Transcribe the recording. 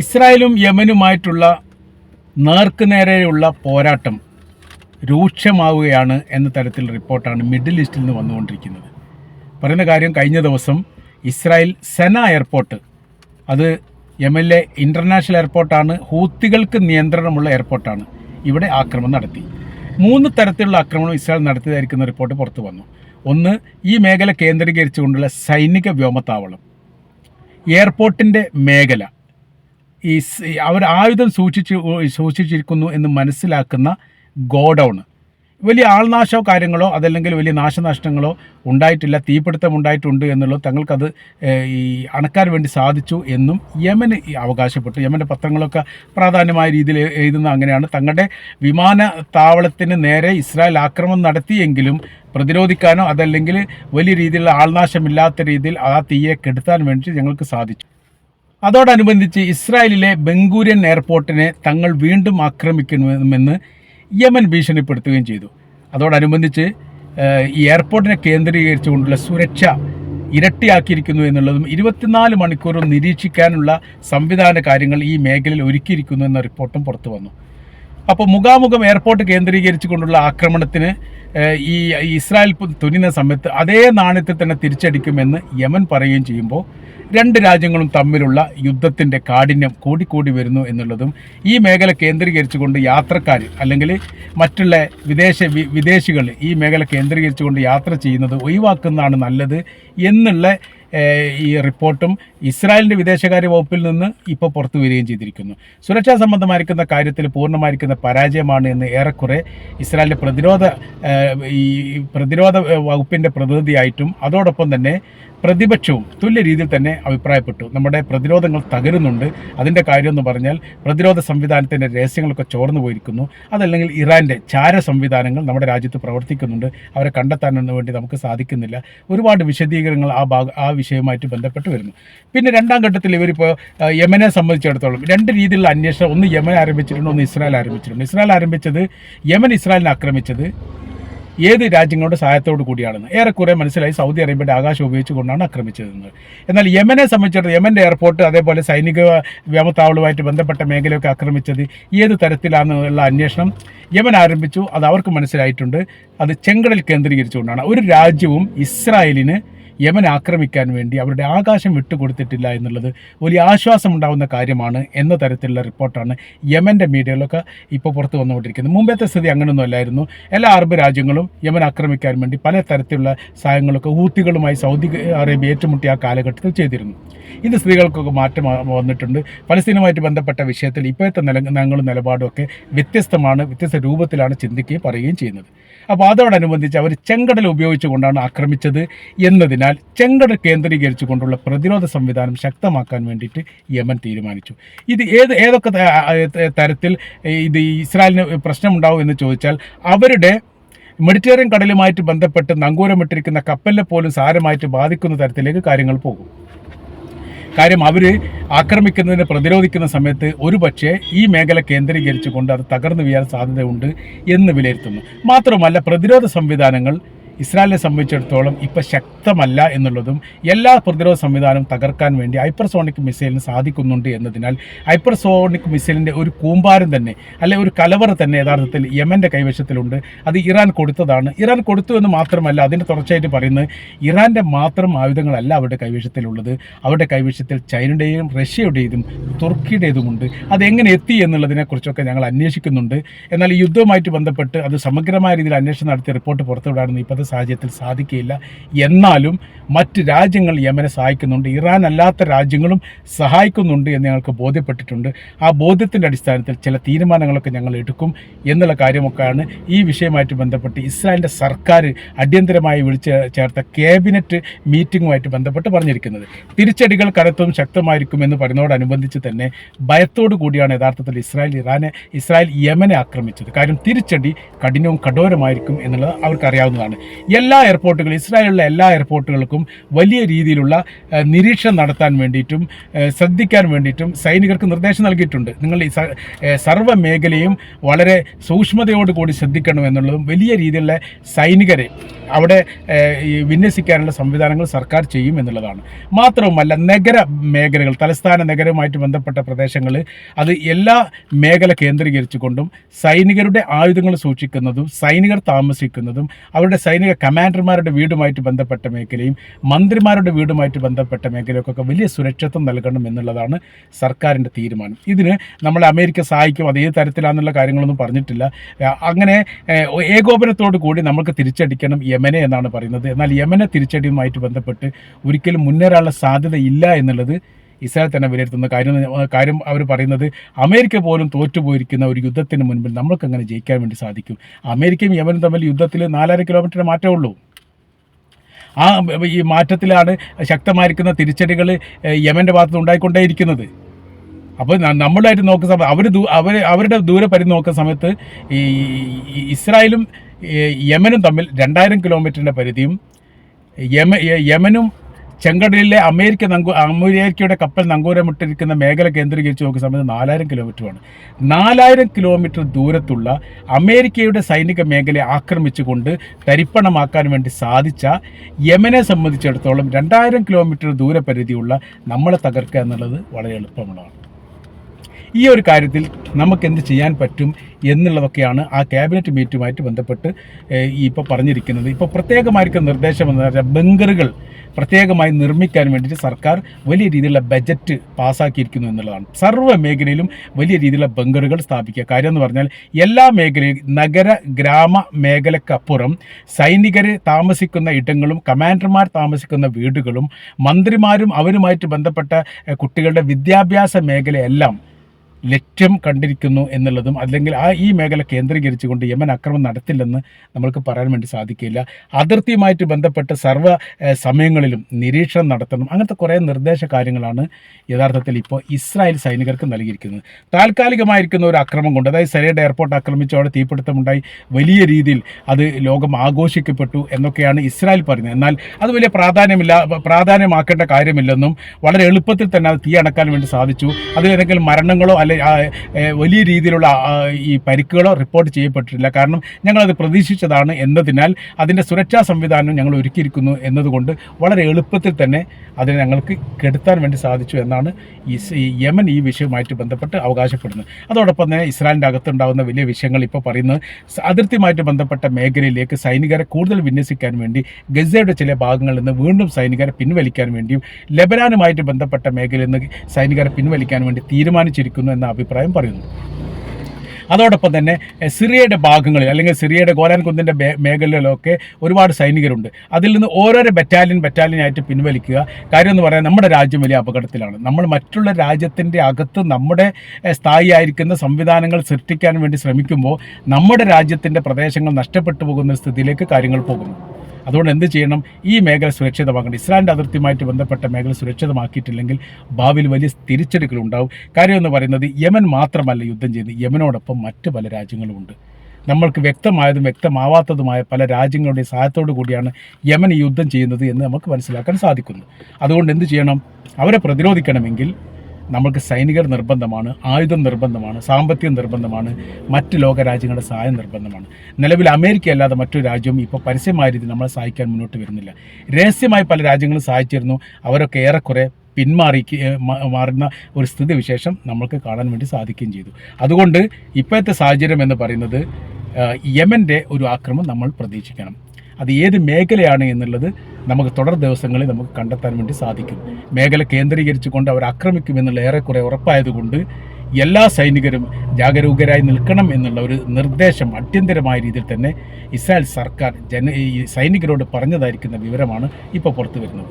ഇസ്രായേലും യമനുമായിട്ടുള്ള നേർക്കുനേരെയുള്ള പോരാട്ടം രൂക്ഷമാവുകയാണ് എന്ന തരത്തിൽ റിപ്പോർട്ടാണ് മിഡിൽ ഈസ്റ്റിൽ നിന്ന് വന്നുകൊണ്ടിരിക്കുന്നത്. പറയുന്ന കാര്യം കഴിഞ്ഞ ദിവസം ഇസ്രായേൽ സെന എയർപോർട്ട് അത് യമനിലെ ഇന്റർനാഷണൽ എയർപോർട്ടാണ് ഹൂത്തികൾക്ക് നിയന്ത്രണമുള്ള എയർപോർട്ടാണ് ഇവിടെ ആക്രമണം നടത്തി. മൂന്ന് തരത്തിലുള്ള ആക്രമണം ഇസ്രായേൽ നടത്തിയതായിരിക്കുന്ന റിപ്പോർട്ട് പുറത്തു വന്നു. ഒന്ന് ഈ മേഖല കേന്ദ്രീകരിച്ചുകൊണ്ടുള്ള സൈനിക വ്യോമത്താവളം. എയർപോർട്ടിന്റെ മേഖല ഈ അവർ ആയുധം സൂക്ഷിച്ച് സൂക്ഷിച്ചിരിക്കുന്നു എന്ന് മനസ്സിലാക്കുന്ന ഗോഡൗൺ. വലിയ ആൾനാശോ കാര്യങ്ങളോ അതല്ലെങ്കിൽ വലിയ നാശനഷ്ടങ്ങളോ ഉണ്ടായിട്ടില്ല തീപിടുത്തം ഉണ്ടായിട്ടുണ്ട് എന്നുള്ളത് തങ്ങൾക്കത് ഈ അണക്കാൻ വേണ്ടി സാധിച്ചു എന്നും യമന് അവകാശപ്പെട്ടു. യമന്റെ പത്രങ്ങളൊക്കെ പ്രാധാന്യമായ രീതിയിൽ എഴുതുന്ന അങ്ങനെയാണ്. തങ്ങളുടെ വിമാനത്താവളത്തിന് നേരെ ഇസ്രായേൽ ആക്രമണം നടത്തിയെങ്കിലും പ്രതിരോധിക്കാനോ അതല്ലെങ്കിൽ വലിയ രീതിയിലുള്ള ആൾനാശമില്ലാത്ത രീതിയിൽ ആ തീയെ കെടുത്താൻ വേണ്ടി ഞങ്ങൾക്ക് സാധിച്ചു. അതോടനുബന്ധിച്ച് ഇസ്രായേലിലെ ബംഗൂരിയൻ എയർപോർട്ടിനെ തങ്ങൾ വീണ്ടും ആക്രമിക്കണമെന്ന് യമൻ ഭീഷണിപ്പെടുത്തുകയും ചെയ്തു. അതോടനുബന്ധിച്ച് ഈ എയർപോർട്ടിനെ കേന്ദ്രീകരിച്ചുകൊണ്ടുള്ള സുരക്ഷ ഇരട്ടിയാക്കിയിരിക്കുന്നു എന്നുള്ളതും ഇരുപത്തിനാല് മണിക്കൂറും നിരീക്ഷിക്കാനുള്ള സംവിധാന കാര്യങ്ങൾ ഈ മേഖലയിൽ ഒരുക്കിയിരിക്കുന്നു എന്ന റിപ്പോർട്ടും പുറത്തു വന്നു അപ്പോൾ മുഖാമുഖം എയർപോർട്ട് കേന്ദ്രീകരിച്ചുകൊണ്ടുള്ള ആക്രമണത്തിന് ഈ ഇസ്രായേൽ തുനിന്ന സമയത്ത് അതേ നാണയത്തിൽ തന്നെ തിരിച്ചടിക്കുമെന്ന് യമൻ പറയുകയും ചെയ്യുമ്പോൾ രണ്ട് രാജ്യങ്ങളും തമ്മിലുള്ള യുദ്ധത്തിന്റെ കാഠിന്യം കൂടിക്കൂടി വരുന്നു എന്നുള്ളതും ഈ മേഖല കേന്ദ്രീകരിച്ചുകൊണ്ട് യാത്രക്കാർ അല്ലെങ്കിൽ മറ്റുള്ള വിദേശ വിദേശികൾ ഈ മേഖല കേന്ദ്രീകരിച്ചുകൊണ്ട് യാത്ര ചെയ്യുന്നത് ഒഴിവാക്കുന്നതാണ് നല്ലത് എന്നുള്ള ഈ റിപ്പോർട്ടും ഇസ്രായേലിന്റെ വിദേശകാര്യ വകുപ്പിൽ നിന്ന് ഇപ്പോൾ പുറത്തു വരികയും ചെയ്തിരിക്കുന്നു. സുരക്ഷാ സംബന്ധമായിരിക്കുന്ന കാര്യത്തിൽ പൂർണമായിരിക്കുന്ന പരാജയമാണ് എന്ന് ഏറെക്കുറെ ഇസ്രായേലിന്റെ പ്രതിരോധ ഈ പ്രതിരോധ വകുപ്പിന്റെ പ്രതിനിധിയായിട്ടും അതോടൊപ്പം തന്നെ പ്രതിപക്ഷവും തുല്യ രീതിയിൽ തന്നെ അഭിപ്രായപ്പെട്ടു. നമ്മുടെ പ്രതിരോധങ്ങൾ തകരുന്നുണ്ട്. അതിന്റെ കാര്യം എന്ന് പറഞ്ഞാൽ പ്രതിരോധ സംവിധാനത്തിന്റെ രഹസ്യങ്ങളൊക്കെ ചോർന്നു പോയിരിക്കുന്നു. അതല്ലെങ്കിൽ ഇറാന്റെ ചാര സംവിധാനങ്ങൾ നമ്മുടെ രാജ്യത്ത് പ്രവർത്തിക്കുന്നുണ്ട്. അവരെ കണ്ടെത്താനൊന്നും വേണ്ടി നമുക്ക് സാധിക്കുന്നില്ല. ഒരുപാട് വിശദീകരണങ്ങൾ ആ ഭാഗ ആ വിഷയവുമായിട്ട് ബന്ധപ്പെട്ട് വരുന്നു. പിന്നെ രണ്ടാം ഘട്ടത്തിൽ ഇവരിപ്പോൾ യമനെ സംബന്ധിച്ചിടത്തോളം രണ്ട് രീതിയിലുള്ള അന്വേഷണം. ഒന്ന് യമൻ ആരംഭിച്ചിട്ടുണ്ട് ഒന്ന് ഇസ്രായേൽ ആരംഭിച്ചിട്ടുണ്ട്. ഇസ്രായേൽ ആരംഭിച്ചത് യമൻ ഇസ്രായേലിനെ ആക്രമിച്ചത് ഏത് രാജ്യങ്ങളുടെ സഹായത്തോടു കൂടിയാണെന്ന്. ഏറെക്കുറെ മനസ്സിലായി സൗദി അറേബ്യയുടെ ആകാശം ഉപയോഗിച്ചുകൊണ്ടാണ് ആക്രമിച്ചതെന്ന്. എന്നാൽ യമനെ സംബന്ധിച്ചിടത്തോളം യമന്റെ എയർപോർട്ട് അതേപോലെ സൈനിക വ്യോമത്താവളവുമായിട്ട് ബന്ധപ്പെട്ട മേഖലയൊക്കെ ആക്രമിച്ചത് ഏത് തരത്തിലാണെന്നുള്ള അന്വേഷണം യമൻ ആരംഭിച്ചു. അത് അവർക്ക് മനസ്സിലായിട്ടുണ്ട്. അത് ചെങ്കടൽ കേന്ദ്രീകരിച്ചുകൊണ്ടാണ്. ഒരു രാജ്യവും ഇസ്രായേലിന് യമൻ ആക്രമിക്കാൻ വേണ്ടി അവരുടെ ആകാശം വിട്ടുകൊടുത്തിട്ടില്ല എന്നുള്ളത് വലിയ ആശ്വാസമുണ്ടാകുന്ന കാര്യമാണ് എന്ന തരത്തിലുള്ള റിപ്പോർട്ടാണ് യമന്റെ മീഡിയകളൊക്കെ ഇപ്പോൾ പുറത്തു വന്നുകൊണ്ടിരിക്കുന്നത്. മുമ്പത്തെ സ്ഥിതി അങ്ങനെയൊന്നും അല്ലായിരുന്നു. എല്ലാ അറബ് രാജ്യങ്ങളും യമൻ ആക്രമിക്കാൻ വേണ്ടി പല തരത്തിലുള്ള സഹായങ്ങളൊക്കെ ഊത്തികളുമായി സൗദി അറേബ്യ ഏറ്റുമുട്ടിയ ആ കാലഘട്ടത്തിൽ ചെയ്തിരുന്നു. ഇത് സ്ത്രീകൾക്കൊക്കെ മാറ്റം വന്നിട്ടുണ്ട്. പലസ്തീനുമായിട്ട് ബന്ധപ്പെട്ട വിഷയത്തിൽ ഇപ്പോഴത്തെ നില ഞങ്ങളും നിലപാടും ഒക്കെ വ്യത്യസ്തമാണ് വ്യത്യസ്ത രൂപത്തിലാണ് ചിന്തിക്കുകയും പറയുകയും ചെയ്യുന്നത്. അപ്പോൾ അതോടനുബന്ധിച്ച് അവർ ചെങ്കടൽ ഉപയോഗിച്ചുകൊണ്ടാണ് ആക്രമിച്ചത് എന്നതിനാൽ ചെങ്കടൽ കേന്ദ്രീകരിച്ചുകൊണ്ടുള്ള പ്രതിരോധ സംവിധാനം ശക്തമാക്കാൻ വേണ്ടിയിട്ട് യമൻ തീരുമാനിച്ചു. ഇത് ഏത് ഏതൊക്കെ തരത്തിൽ ഇത് ഇസ്രായേലിന് പ്രശ്നമുണ്ടാവും എന്ന് ചോദിച്ചാൽ അവരുടെ മെഡിറ്ററേനിയൻ കടലുമായിട്ട് ബന്ധപ്പെട്ട് നങ്കൂരമിട്ടിരിക്കുന്ന കപ്പലിനെ പോലും സാരമായിട്ട് ബാധിക്കുന്ന തരത്തിലേക്ക് കാര്യങ്ങൾ പോകും. കാര്യം അവർ ആക്രമിക്കുന്നതിനെ പ്രതിരോധിക്കുന്ന സമയത്ത് ഒരുപക്ഷെ ഈ മേഖല കേന്ദ്രീകരിച്ചുകൊണ്ട് അത് തകർന്നു വീഴാൻ സാധ്യതയുണ്ട് എന്ന് വിലയിരുത്തുന്നു. മാത്രമല്ല പ്രതിരോധ സംവിധാനങ്ങൾ ഇസ്രായേലിനെ സംബന്ധിച്ചിടത്തോളം ഇപ്പം ശക്തമല്ല എന്നുള്ളതും എല്ലാ പ്രതിരോധ സംവിധാനവും തകർക്കാൻ വേണ്ടി ഹൈപ്പർസോണിക് മിസൈലിന് സാധിക്കുന്നുണ്ട് എന്നതിനാൽ ഹൈപ്പർസോണിക് മിസൈലിന്റെ ഒരു കൂമ്പാരം തന്നെ അല്ലെ ഒരു കലവറ തന്നെ യഥാർത്ഥത്തിൽ യമന്റെ കൈവശത്തിലുണ്ട്. അത് ഇറാൻ കൊടുത്തതാണ്. ഇറാൻ കൊടുത്തു എന്ന് മാത്രമല്ല അതിന്റെ തുടർച്ചയായിട്ട് പറയുന്നത് ഇറാന്റെ മാത്രം ആയുധങ്ങളല്ല അവരുടെ കൈവശത്തിലുള്ളത്. അവരുടെ കൈവശത്തിൽ ചൈനയുടെയും റഷ്യയുടേതും തുർക്കിയുടേതുമുണ്ട്. അതെങ്ങനെ എത്തി എന്നുള്ളതിനെക്കുറിച്ചൊക്കെ ഞങ്ങൾ അന്വേഷിക്കുന്നുണ്ട്. എന്നാൽ യുദ്ധവുമായിട്ട് ബന്ധപ്പെട്ട് അത് സമഗ്രമായ രീതിയിൽ അന്വേഷണം നടത്തി റിപ്പോർട്ട് പുറത്തുവിടാനൊന്നും ഇപ്പോഴത്തെ സാഹചര്യത്തിൽ സാധിക്കില്ല എന്നാലും മറ്റ് രാജ്യങ്ങൾ യമനെ സഹായിക്കുന്നുണ്ട്. ഇറാൻ അല്ലാത്ത രാജ്യങ്ങളും സഹായിക്കുന്നുണ്ട് എന്ന് ഞങ്ങൾക്ക് ബോധ്യപ്പെട്ടിട്ടുണ്ട്. ആ ബോധ്യത്തിന്റെ അടിസ്ഥാനത്തിൽ ചില തീരുമാനങ്ങളൊക്കെ ഞങ്ങൾ എടുക്കും എന്നുള്ള കാര്യമൊക്കെയാണ് ഈ വിഷയമായിട്ട് ബന്ധപ്പെട്ട് ഇസ്രായേലിന്റെ സർക്കാർ അടിയന്തരമായി വിളിച്ച് ചേർത്ത ക്യാബിനറ്റ് മീറ്റിംഗുമായിട്ട് ബന്ധപ്പെട്ട് പറഞ്ഞിരിക്കുന്നത്. തിരിച്ചടികൾ കനത്തും ശക്തമായിരിക്കും എന്ന് പറയുന്നതോടനുബന്ധിച്ച് തന്നെ ഭയത്തോടു കൂടിയാണ് യഥാർത്ഥത്തിൽ ഇസ്രായേൽ ഇറാനെ ഇസ്രായേൽ യമനെ ആക്രമിച്ചത്. കാര്യം തിരിച്ചടി കഠിനവും കഠോരമായിരിക്കും എന്നുള്ളത് അവർക്കറിയാവുന്നതാണ്. എല്ലാ എയർപോർട്ടുകളും ഇസ്രായേലിലുള്ള എല്ലാ എയർപോർട്ടുകൾക്കും വലിയ രീതിയിലുള്ള നിരീക്ഷണം നടത്താൻ വേണ്ടിയിട്ടും ശ്രദ്ധിക്കാൻ വേണ്ടിയിട്ടും സൈനികർക്ക് നിർദ്ദേശം നൽകിയിട്ടുണ്ട്. നിങ്ങൾ ഈ സർവ മേഖലയും വളരെ സൂക്ഷ്മതയോടുകൂടി ശ്രദ്ധിക്കണം എന്നുള്ളതും വലിയ രീതിയിലുള്ള സൈനികരെ അവിടെ വിന്യസിക്കാനുള്ള സംവിധാനങ്ങൾ സർക്കാർ ചെയ്യും എന്നുള്ളതാണ്. മാത്രവുമല്ല നഗര മേഖലകൾ തലസ്ഥാന നഗരവുമായിട്ട് ബന്ധപ്പെട്ട പ്രദേശങ്ങൾ അത് എല്ലാ മേഖല കേന്ദ്രീകരിച്ചുകൊണ്ടും സൈനികരുടെ ആയുധങ്ങൾ സൂക്ഷിക്കുന്നതും സൈനികർ താമസിക്കുന്നതും അവരുടെ സൈനിക കമാൻഡർമാരുടെ വീടുമായിട്ട് ബന്ധപ്പെട്ട മേഖലയും മന്ത്രിമാരുടെ വീടുമായിട്ട് ബന്ധപ്പെട്ട മേഖലയൊക്കെ വലിയ സുരക്ഷിതത്വം നൽകണം എന്നുള്ളതാണ് സർക്കാരിന്റെ തീരുമാനം. ഇതിന് നമ്മൾ അമേരിക്ക സഹായിക്കും. അത് ഏത് തരത്തിലാണെന്നുള്ള കാര്യങ്ങളൊന്നും പറഞ്ഞിട്ടില്ല. അങ്ങനെ ഏകോപനത്തോടു കൂടി നമുക്ക് തിരിച്ചടിക്കണം യമനെ എന്നാണ് പറയുന്നത്. എന്നാൽ യമനെ തിരിച്ചടിയുമായിട്ട് ബന്ധപ്പെട്ട് ഒരിക്കലും മുന്നേറാനുള്ള സാധ്യത ഇല്ല എന്നുള്ളത് ഇസ്രായേൽ തന്നെ വിലയിരുത്തുന്ന കാര്യം. കാര്യം അവർ പറയുന്നത് അമേരിക്ക പോലും തോറ്റുപോയിരിക്കുന്ന ഒരു യുദ്ധത്തിന് മുൻപിൽ നമ്മൾക്ക് അങ്ങനെ ജയിക്കാൻ വേണ്ടി സാധിക്കും. അമേരിക്കയും യമനും തമ്മിൽ യുദ്ധത്തിൽ നാലര കിലോമീറ്റർ മാറ്റേ ഉള്ളൂ. ആ ഈ മാറ്റത്തിലാണ് ശക്തമായിരിക്കുന്ന തിരിച്ചടികൾ യമന്റെ ഭാഗത്ത് ഉണ്ടായിക്കൊണ്ടേയിരിക്കുന്നത്. അപ്പോൾ നമ്മളായിട്ട് നോക്കുന്ന സമയത്ത് അവർ അവർ അവരുടെ ദൂരെ പരി നോക്കുന്ന സമയത്ത് ഈ ഇസ്രായേലും യമനും തമ്മിൽ രണ്ടായിരം കിലോമീറ്ററിന്റെ പരിധിയും യമ യമനും ചെങ്കടലിലെ അമേരിക്ക നങ്കൂ അമേരിക്കയുടെ കപ്പൽ നങ്കൂരമിട്ടിരിക്കുന്ന മേഖല കേന്ദ്രീകരിച്ച് നോക്കുന്ന സമയത്ത് നാലായിരം കിലോമീറ്ററുമാണ്. നാലായിരം കിലോമീറ്റർ ദൂരത്തുള്ള അമേരിക്കയുടെ സൈനിക മേഖലയെ ആക്രമിച്ചുകൊണ്ട് തരിപ്പണമാക്കാൻ വേണ്ടി സാധിച്ച യമനെ സംബന്ധിച്ചിടത്തോളം രണ്ടായിരം കിലോമീറ്റർ ദൂരപരിധിയുള്ള നമ്മളെ തകർക്കുക എന്നുള്ളത് വളരെ എളുപ്പമുള്ളതാണ്. ഈ ഒരു കാര്യത്തിൽ നമുക്ക് എന്ത് ചെയ്യാൻ പറ്റും എന്നുള്ളതൊക്കെയാണ് ആ ക്യാബിനറ്റ് മീറ്റുമായിട്ട് ബന്ധപ്പെട്ട് ഇപ്പോൾ പറഞ്ഞിരിക്കുന്നത്. ഇപ്പോൾ പ്രത്യേകമായിരിക്കുന്ന നിർദ്ദേശം എന്ന് പറഞ്ഞാൽ ബങ്കറുകൾ പ്രത്യേകമായി നിർമ്മിക്കാൻ വേണ്ടിയിട്ട് സർക്കാർ വലിയ രീതിയിലുള്ള ബജറ്റ് പാസ്സാക്കിയിരിക്കുന്നു എന്നുള്ളതാണ്. സർവ മേഖലയിലും വലിയ രീതിയിലുള്ള ബങ്കറുകൾ സ്ഥാപിക്കുക. കാര്യം എന്ന് പറഞ്ഞാൽ എല്ലാ മേഖലയും നഗര ഗ്രാമ മേഖലക്കപ്പുറം സൈനികർ താമസിക്കുന്ന ഇടങ്ങളും കമാൻഡർമാർ താമസിക്കുന്ന വീടുകളും മന്ത്രിമാരും അവരുമായിട്ട് ബന്ധപ്പെട്ട കുട്ടികളുടെ വിദ്യാഭ്യാസ മേഖലയെല്ലാം ലക്ഷ്യം കണ്ടിരിക്കുന്നു എന്നുള്ളതും അല്ലെങ്കിൽ ആ ഈ മേഖല കേന്ദ്രീകരിച്ചുകൊണ്ട് യമൻ ആക്രമണം നടത്തില്ലെന്ന് നമ്മൾക്ക് പറയാൻ വേണ്ടി സാധിക്കില്ല. അതിർത്തിയുമായിട്ട് ബന്ധപ്പെട്ട് സർവ സമയങ്ങളിലും നിരീക്ഷണം നടത്തണം. അങ്ങനത്തെ കുറേ നിർദ്ദേശ കാര്യങ്ങളാണ് യഥാർത്ഥത്തിൽ ഇപ്പോൾ ഇസ്രായേൽ സൈനികർക്ക് നൽകിയിരിക്കുന്നത്. താൽക്കാലികമായിരിക്കുന്ന ഒരു അക്രമം കൊണ്ട് അതായത് സരയുടെ എയർപോർട്ട് ആക്രമിച്ച് അവിടെ തീപിടുത്തമുണ്ടായി വലിയ രീതിയിൽ അത് ലോകം ആഘോഷിക്കപ്പെട്ടു എന്നൊക്കെയാണ് ഇസ്രായേൽ പറയുന്നത്. എന്നാൽ അത് വലിയ പ്രാധാന്യമില്ല പ്രാധാന്യമാക്കേണ്ട കാര്യമില്ലെന്നും വളരെ എളുപ്പത്തിൽ തന്നെ അത് തീ അണക്കാൻ വേണ്ടി സാധിച്ചു. അതിൽ ഏതെങ്കിലും മരണങ്ങളോ അല്ലെ ആ, വലിയ രീതിയിലുള്ള ഈ പരിക്കുകളോ റിപ്പോർട്ട് ചെയ്യപ്പെട്ടിട്ടില്ല. കാരണം ഞങ്ങളത് പ്രതീക്ഷിച്ചതാണ് എന്നതിനാൽ അതിന്റെ സുരക്ഷാ സംവിധാനം ഞങ്ങൾ ഒരുക്കിയിരിക്കുന്നു എന്നതുകൊണ്ട് വളരെ എളുപ്പത്തിൽ തന്നെ അതിനെ ഞങ്ങൾക്ക് കെടുത്താൻ വേണ്ടി സാധിച്ചു എന്നാണ് ഈ യമൻ ഈ വിഷയവുമായിട്ട് ബന്ധപ്പെട്ട് അവകാശപ്പെടുന്നത്. അതോടൊപ്പം തന്നെ ഇസ്രായേലിന്റെ അകത്തുണ്ടാകുന്ന വലിയ വിഷയങ്ങൾ ഇപ്പോൾ പറയുന്നത് അതിർത്തിയുമായിട്ട് ബന്ധപ്പെട്ട മേഖലയിലേക്ക് സൈനികരെ കൂടുതൽ വിന്യസിക്കാൻ വേണ്ടി ഗസയുടെ ചില ഭാഗങ്ങളിൽ നിന്ന് വീണ്ടും സൈനികരെ പിൻവലിക്കാൻ വേണ്ടിയും ലബനാനുമായിട്ട് ബന്ധപ്പെട്ട മേഖലയിൽ നിന്ന് സൈനികരെ പിൻവലിക്കാൻ വേണ്ടി തീരുമാനിച്ചിരിക്കുന്നു എന്ന അഭിപ്രായം പറയുന്നു. അതോടൊപ്പം തന്നെ സിറിയയുടെ ഭാഗങ്ങളിൽ അല്ലെങ്കിൽ സിറിയയുടെ ഗോലാൻ കുന്നിന്റെ മേഖലയിലൊക്കെ ഒരുപാട് സൈനികരുണ്ട്. അതിൽ നിന്ന് ഓരോരോ ബറ്റാലിയൻ ബറ്റാലിയനായിട്ട് പിൻവലിക്കുക. കാര്യം എന്ന് പറയാൻ നമ്മുടെ രാജ്യം വലിയ അപകടത്തിലാണ്. നമ്മൾ മറ്റുള്ള രാജ്യത്തിന്റെ അകത്ത് നമ്മുടെ സ്ഥായിയായിരിക്കുന്ന സംവിധാനങ്ങൾ സൃഷ്ടിക്കാൻ വേണ്ടി ശ്രമിക്കുമ്പോൾ നമ്മുടെ രാജ്യത്തിന്റെ പ്രദേശങ്ങൾ നഷ്ടപ്പെട്ടു പോകുന്ന സ്ഥിതിയിലേക്ക് കാര്യങ്ങൾ പോകുന്നു. അതുകൊണ്ട് എന്ത് ചെയ്യണം? ഈ മേഖല സുരക്ഷിതമാക്കണം ഇസ്രായേലിന്റെ അതിർത്തിയുമായിട്ട് ബന്ധപ്പെട്ട മേഖല സുരക്ഷിതമാക്കിയിട്ടില്ലെങ്കിൽ ഭാവിയിൽ വലിയ തിരിച്ചെടുക്കലുണ്ടാവും കാര്യം എന്ന് പറയുന്നത് യമൻ മാത്രമല്ല യുദ്ധം ചെയ്യുന്നത്. യമനോടൊപ്പം മറ്റ് പല രാജ്യങ്ങളും ഉണ്ട് നമ്മൾക്ക് വ്യക്തമായതും വ്യക്തമാവാത്തതുമായ പല രാജ്യങ്ങളുടെ സഹായത്തോടു കൂടിയാണ് യമൻ ഈ യുദ്ധം ചെയ്യുന്നത് എന്ന് നമുക്ക് മനസ്സിലാക്കാൻ സാധിക്കുന്നു. അതുകൊണ്ട് എന്ത് ചെയ്യണം? അവരെ പ്രതിരോധിക്കണമെങ്കിൽ നമ്മൾക്ക് സൈനികർ നിർബന്ധമാണ് ആയുധം നിർബന്ധമാണ് സാമ്പത്തികം നിർബന്ധമാണ് മറ്റ് ലോക രാജ്യങ്ങളുടെ സഹായം നിർബന്ധമാണ്. നിലവിൽ അമേരിക്ക അല്ലാതെ മറ്റൊരു രാജ്യവും ഇപ്പോൾ പരസ്യമായ രീതിയിൽ നമ്മളെ സഹായിക്കാൻ മുന്നോട്ട് വരുന്നില്ല. രഹസ്യമായി പല രാജ്യങ്ങളും സഹായിച്ചിരുന്നു. അവരൊക്കെ ഏറെക്കുറെ പിന്മാറി മാറുന്ന ഒരു സ്ഥിതിവിശേഷം നമ്മൾക്ക് കാണാൻ വേണ്ടി സാധിക്കുകയും ചെയ്തു. അതുകൊണ്ട് ഇപ്പോഴത്തെ സാഹചര്യം എന്ന് പറയുന്നത് യമന്റെ ഒരു ആക്രമണം നമ്മൾ പ്രതീക്ഷിക്കണം. അത് ഏത് മേഖലയാണ് എന്നുള്ളത് നമുക്ക് തുടർ ദിവസങ്ങളിൽ നമുക്ക് കണ്ടെത്താൻ വേണ്ടി സാധിക്കും. മേഖല കേന്ദ്രീകരിച്ചുകൊണ്ട് അവർ ആക്രമിക്കുമെന്നുള്ള ഏറെക്കുറെ ഉറപ്പായതുകൊണ്ട് എല്ലാ സൈനികരും ജാഗരൂകരായി നിൽക്കണം എന്നുള്ള ഒരു നിർദ്ദേശം അടിയന്തരമായ രീതിയിൽ തന്നെ ഇസ്രായേൽ സർക്കാർ ജന സൈനികരോട് പറഞ്ഞതായിരിക്കുന്ന വിവരമാണ് ഇപ്പോൾ പുറത്തു വരുന്നത്